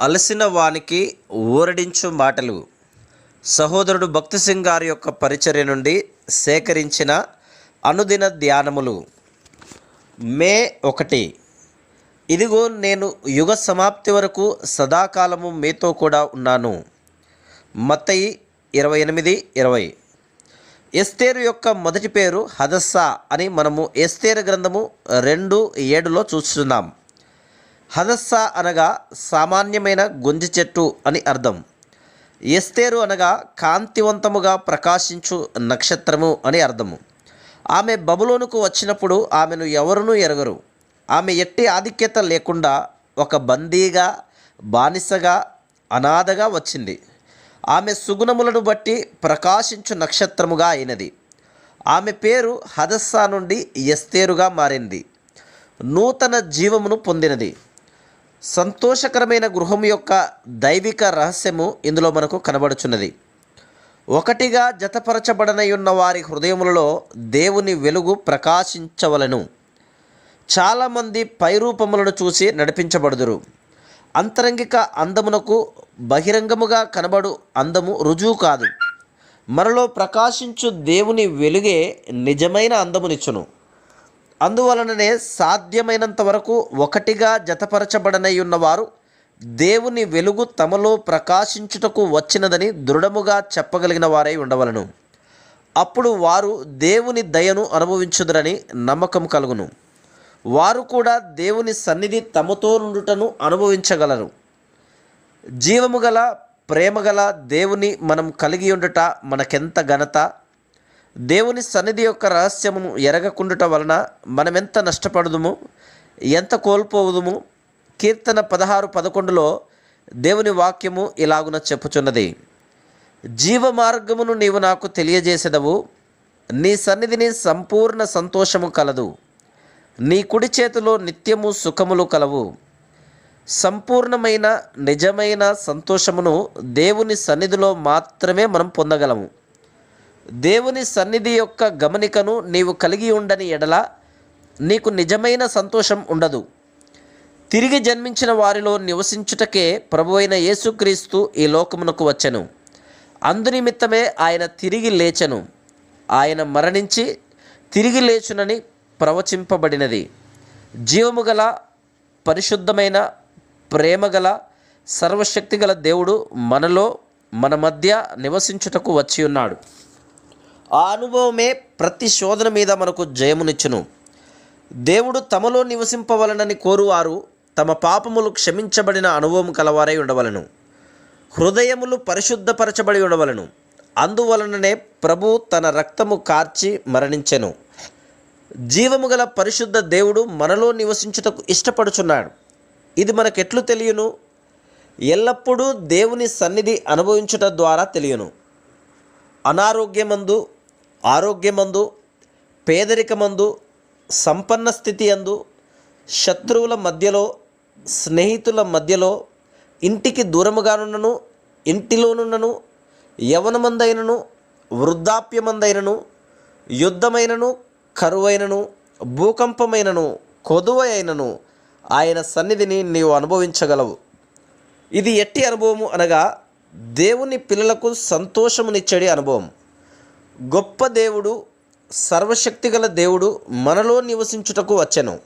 అలసిన వానికి ఊరడించు మాటలు. సహోదరుడు భక్తి సింగ్ గారి యొక్క పరిచర్య నుండి సేకరించిన అనుదిన ధ్యానములు. మే ఒకటి. ఇదిగో నేను యుగ సమాప్తి వరకు సదాకాలము మీతో కూడా ఉన్నాను. మత్తయి ఇరవై ఎనిమిది ఇరవై. ఎస్తేరు యొక్క మొదటి పేరు హదస్సా అని మనము ఎస్తేరు గ్రంథము రెండు ఏడులో చూస్తున్నాం. హదస్సా అనగా సామాన్యమైన గొంజి చెట్టు అని అర్థం. ఎస్తేరు అనగా కాంతివంతముగా ప్రకాశించు నక్షత్రము అని అర్థము. ఆమె బబులోనుకు వచ్చినప్పుడు ఆమెను ఎవరునూ ఎరగరు. ఆమె ఎట్టి ఆధిక్యత లేకుండా ఒక బందీగా బానిసగా అనాథగా వచ్చింది. ఆమె సుగుణములను బట్టి ప్రకాశించు నక్షత్రముగా అయినది. ఆమె పేరు హదస్సా నుండి ఎస్తేరుగా మారింది. నూతన జీవమును పొందినది. సంతోషకరమైన గృహం యొక్క దైవిక రహస్యము ఇందులో మనకు కనబడుచున్నది. ఒకటిగా జతపరచబడనయున్న వారి హృదయములలో దేవుని వెలుగు ప్రకాశించవలను. చాలామంది పైరూపములను చూసి నడిపించబడుదురు. అంతరంగిక అందమునకు బహిరంగముగా కనబడు అందము రుజువు కాదు. మనలో ప్రకాశించు దేవుని వెలుగే నిజమైన అందమునిచ్చును. అందువలననే సాధ్యమైనంత వరకు ఒకటిగా జతపరచబడనై ఉన్నవారు దేవుని వెలుగు తమలో ప్రకాశించుటకు వచ్చినదని దృఢముగా చెప్పగలిగిన వారై ఉండవలను. అప్పుడు వారు దేవుని దయను అనుభవించుదరని నమ్మకం కలుగును. వారు కూడా దేవుని సన్నిధి తమతో నుండుటను అనుభవించగలరు. జీవము గల ప్రేమగల దేవుని మనం కలిగి ఉండుట మనకెంత ఘనత? దేవుని సన్నిధి యొక్క రహస్యమును ఎరగకుండుట వలన మనమెంత నష్టపడదుము? ఎంత కోల్పోవుదుము? కీర్తన పదహారు పదకొండులో దేవుని వాక్యము ఇలాగున చెప్పుచున్నది. జీవ మార్గమును నీవు నాకు తెలియజేసేదవు. నీ సన్నిధిని సంపూర్ణ సంతోషము కలదు. నీ కుడి చేతిలో నిత్యము సుఖములు కలవు. సంపూర్ణమైన నిజమైన సంతోషమును దేవుని సన్నిధిలో మాత్రమే మనం పొందగలము. దేవుని సన్నిధి యొక్క గమనికను నీవు కలిగి ఉండని ఎడల నీకు నిజమైన సంతోషం ఉండదు. తిరిగి జన్మించిన వారిలో నివసించుటకే ప్రభువైన యేసుక్రీస్తు ఈ లోకమునకు వచ్చెను. అందునిమిత్తమే ఆయన తిరిగి లేచెను. ఆయన మరణించి తిరిగి లేచునని ప్రవచింపబడినది. జీవము గల పరిశుద్ధమైన ప్రేమగల సర్వశక్తిగల దేవుడు మనలో మన మధ్య నివసించుటకు వచ్చి ఉన్నాడు. ఆ అనుభవమే ప్రతి శోధన మీద మనకు జయమునిచ్చును. దేవుడు తమలో నివసింపవలనని కోరువారు తమ పాపములు క్షమించబడిన అనుభవం కలవారై ఉండవలను. హృదయములు పరిశుద్ధపరచబడి ఉండవలను. అందువలననే ప్రభు తన రక్తము కార్చి మరణించెను. జీవము గల పరిశుద్ధ దేవుడు మనలో నివసించుటకు ఇష్టపడుచున్నాడు. ఇది మనకెట్లు తెలియను? ఎల్లప్పుడూ దేవుని సన్నిధి అనుభవించుట ద్వారా తెలియను. అనారోగ్యమందు ఆరోగ్యమందు పేదరికమందు సంపన్న స్థితి అందు శత్రువుల మధ్యలో స్నేహితుల మధ్యలో ఇంటికి దూరముగానున్నను ఇంటిలోనున్నను యవనమందైనను వృద్ధాప్యమందైనను యుద్ధమైనను కరువైనను భూకంపమైనను కొదువైనను అయినను ఆయన సన్నిధిని నీవు అనుభవించగలవు. ఇది ఎట్టి అనుభవము అనగా దేవుని పిల్లలకు సంతోషమునిచ్చడి అనుభవం. గొప్ప దేవుడు సర్వశక్తిగల దేవుడు మనలో నివసించుటకు వచ్చెను.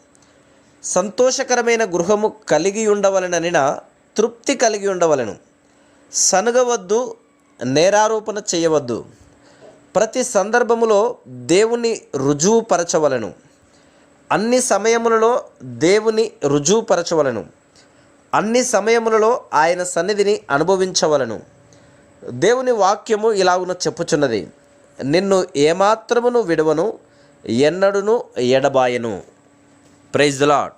సంతోషకరమైన గృహము కలిగి ఉండవలననిన తృప్తి కలిగి ఉండవలను. సనగవద్దు నేరారోపణ చేయవద్దు. ప్రతి సందర్భములో దేవుని రుజువుపరచవలను. అన్ని సమయములలో దేవుని రుజువుపరచవలను. అన్ని సమయములలో ఆయన సన్నిధిని అనుభవించవలను. దేవుని వాక్యము ఇలాగున చెప్పుచున్నది. నిన్ను ఏమాత్రమును విడవను ఎన్నడును ఎడబాయను. Praise lord